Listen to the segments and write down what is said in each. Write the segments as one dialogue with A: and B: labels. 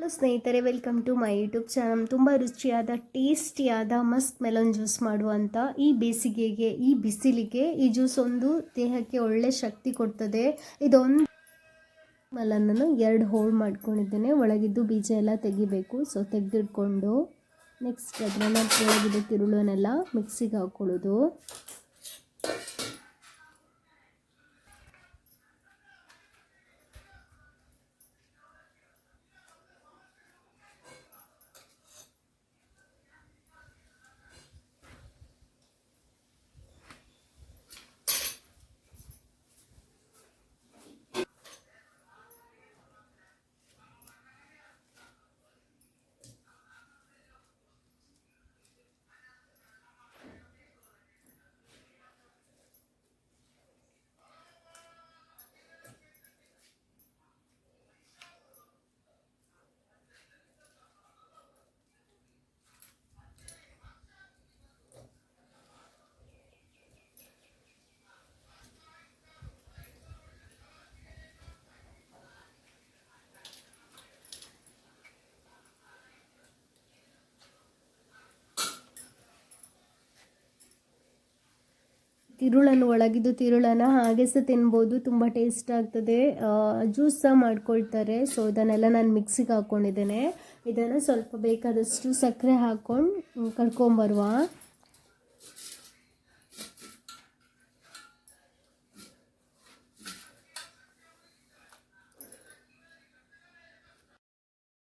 A: Hello ಸ್ನೇಹಿತರೆ welcome to my YouTube channel ತುಂಬ ರುಚಿಯಾದ ಟೇಸ್ಟಿಯಾದ ಮಸ್ಕ್ ಮೆಲನ್ ಜ್ಯೂಸ್ ಮಾಡುವಂಥ ಈ ಬೇಸಿಗೆಗೆ, ಈ ಬಿಸಿಲಿಗೆ ಈ ಜ್ಯೂಸ್ ಒಂದು ದೇಹಕ್ಕೆ ಒಳ್ಳೆ ಶಕ್ತಿ ಕೊಡ್ತದೆ. ಇದೊಂದು ಮೆಲನನ್ನು ಎರಡು ಹೋಲ್ ಮಾಡ್ಕೊಂಡಿದ್ದೇನೆ. ಒಳಗಿದ್ದು ಬೀಜ ಎಲ್ಲ ತೆಗಿಬೇಕು. ಸೊ ತೆಗೆದಿಟ್ಕೊಂಡು ನೆಕ್ಸ್ಟ್ ಅದನ್ನು ಒಳಗಿದ್ದು ತಿರುಳನ್ನೆಲ್ಲ ಮಿಕ್ಸಿಗೆ ಹಾಕ್ಕೊಳ್ಳೋದು ತಿರುಳನ್ನು ಒಳಗಿದ್ದು ತಿರುಳನ್ನು ಹಾಗೆ ಸಹ ತಿನ್ಬೋದು. ತುಂಬ ಟೇಸ್ಟ್ ಆಗ್ತದೆ. ಜ್ಯೂಸ್ ಸಹ ಮಾಡ್ಕೊಳ್ತಾರೆ. ಸೊ ಇದನ್ನೆಲ್ಲ ನಾನು ಮಿಕ್ಸಿಗೆ ಹಾಕ್ಕೊಂಡಿದ್ದೇನೆ ಇದನ್ನು ಸ್ವಲ್ಪ ಬೇಕಾದಷ್ಟು ಸಕ್ಕರೆ ಹಾಕ್ಕೊಂಡು ಕರ್ಕೊಂಬರುವ.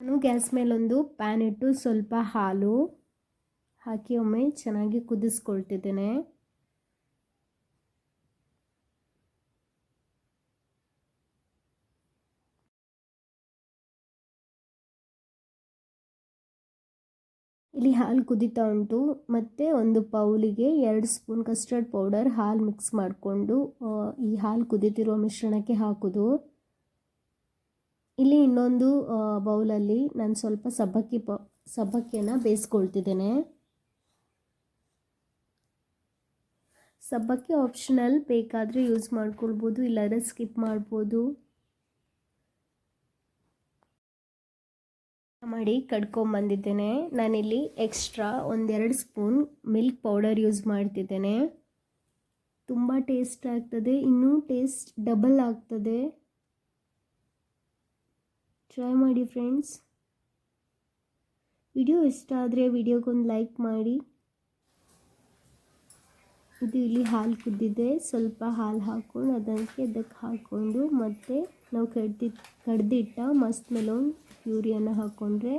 A: ನಾನು ಗ್ಯಾಸ್ ಮೇಲೊಂದು ಪ್ಯಾನ್ ಇಟ್ಟು ಸ್ವಲ್ಪ ಹಾಲು ಹಾಕಿ ಒಮ್ಮೆ ಚೆನ್ನಾಗಿ ಕುದಿಸ್ಕೊಳ್ತಿದ್ದೇನೆ. ಇಲ್ಲಿ ಹಾಲು ಕುದೀತಾ ಉಂಟು. ಮತ್ತು ಒಂದು ಪೌಲಿಗೆ ಎರಡು ಸ್ಪೂನ್ ಕಸ್ಟರ್ಡ್ ಪೌಡರ್ ಹಾಲು ಮಿಕ್ಸ್ ಮಾಡಿಕೊಂಡು ಈ ಹಾಲು ಕುದೀತಿರೋ ಮಿಶ್ರಣಕ್ಕೆ ಹಾಕೋದು. ಇಲ್ಲಿ ಇನ್ನೊಂದು ಬೌಲಲ್ಲಿ ನಾನು ಸ್ವಲ್ಪ ಸಬ್ಬಕ್ಕಿ ಪ, ಸಬ್ಬಕ್ಕಿಯನ್ನು ಬೇಯಿಸ್ಕೊಳ್ತಿದ್ದೇನೆ. ಸಬ್ಬಕ್ಕಿ ಆಪ್ಷನಲ್ ಬೇಕಾದರೆ ಯೂಸ್ ಮಾಡ್ಕೊಳ್ಬೋದು, ಇಲ್ಲಾಂದರೆ ಸ್ಕಿಪ್ ಮಾಡ್ಬೋದು. ಮಾಡಿ ಕಡ್ಕೊಂಬಂದಿದ್ದೇನೆ ನಾನಿಲ್ಲಿ ಎಕ್ಸ್ಟ್ರಾ ಒಂದೆರಡು ಸ್ಪೂನ್ ಮಿಲ್ಕ್ ಪೌಡರ್ ಯೂಸ್ ಮಾಡ್ತಿದ್ದೇನೆ. ತುಂಬ ಟೇಸ್ಟ್ ಆಗ್ತದೆ. ಇನ್ನೂ ಟೇಸ್ಟ್ ಡಬಲ್ ಆಗ್ತದೆ. ಟ್ರೈ ಮಾಡಿ ಫ್ರೆಂಡ್ಸ್ ವಿಡಿಯೋ ಇಷ್ಟ ಆದರೆ ವಿಡಿಯೋಗೊಂದು ಲೈಕ್ ಮಾಡಿ. ಇದು ಇಲ್ಲಿ ಹಾಲು ಕುದ್ದಿದೆ. ಸ್ವಲ್ಪ ಹಾಲು ಹಾಕ್ಕೊಂಡು ಅದಕ್ಕೆ ಅದಕ್ಕೆ ಹಾಕ್ಕೊಂಡು ಮತ್ತು ನಾವು ಕಡ್ದಿ ಕಡ್ದಿಟ್ಟ ಮಸ್ತ್ ಮೆಲೋನ್ ಪ್ಯೂರಿಯನ್ನು ಹಾಕ್ಕೊಂಡ್ರೆ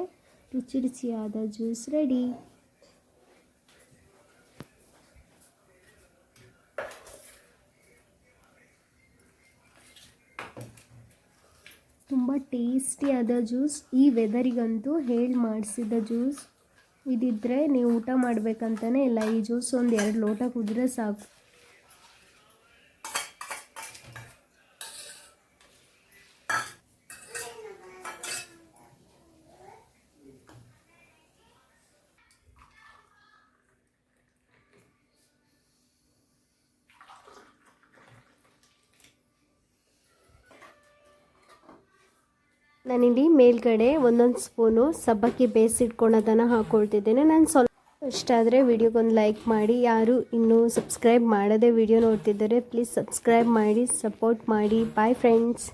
A: ರುಚಿ ರುಚಿಯಾದ ಜ್ಯೂಸ್ ರೆಡಿ ತುಂಬ ಟೇಸ್ಟಿಯಾದ ಜ್ಯೂಸ್ ಈ ವೆದರಿಗಂತೂ ಹೇಳಿ ಮಾಡಿಸಿದ ಜ್ಯೂಸ್ ಇದಿದ್ದರೆ ನೀವು ಊಟ ಮಾಡಬೇಕಂತಲೇ ಇಲ್ಲ, ಈ ಜ್ಯೂಸ್ ಒಂದು ಎರಡು ಲೋಟ ಕುದ್ರೆ ಸಾಕು. ನಾನಿಲ್ಲಿ ಮೇಲ್ಗಡೆ ಒಂದೊಂದು ಸ್ಪೂನು ಸಬ್ಬಕ್ಕಿ ಬೇಯಿಸಿಟ್ಕೊಳೋದನ್ನು ಹಾಕ್ಕೊಳ್ತಿದ್ದೇನೆ ನಾನು ಸ್ವಲ್ಪ ಇಷ್ಟ ಆದರೆ ವಿಡಿಯೋಗೊಂದು ಲೈಕ್ ಮಾಡಿ. ಯಾರು ಇನ್ನೂ ಸಬ್ಸ್ಕ್ರೈಬ್ ಮಾಡದೆ ವಿಡಿಯೋ ನೋಡ್ತಿದ್ದಾರೆ, ಪ್ಲೀಸ್ ಸಬ್ಸ್ಕ್ರೈಬ್ ಮಾಡಿ, ಸಪೋರ್ಟ್ ಮಾಡಿ. Bye friends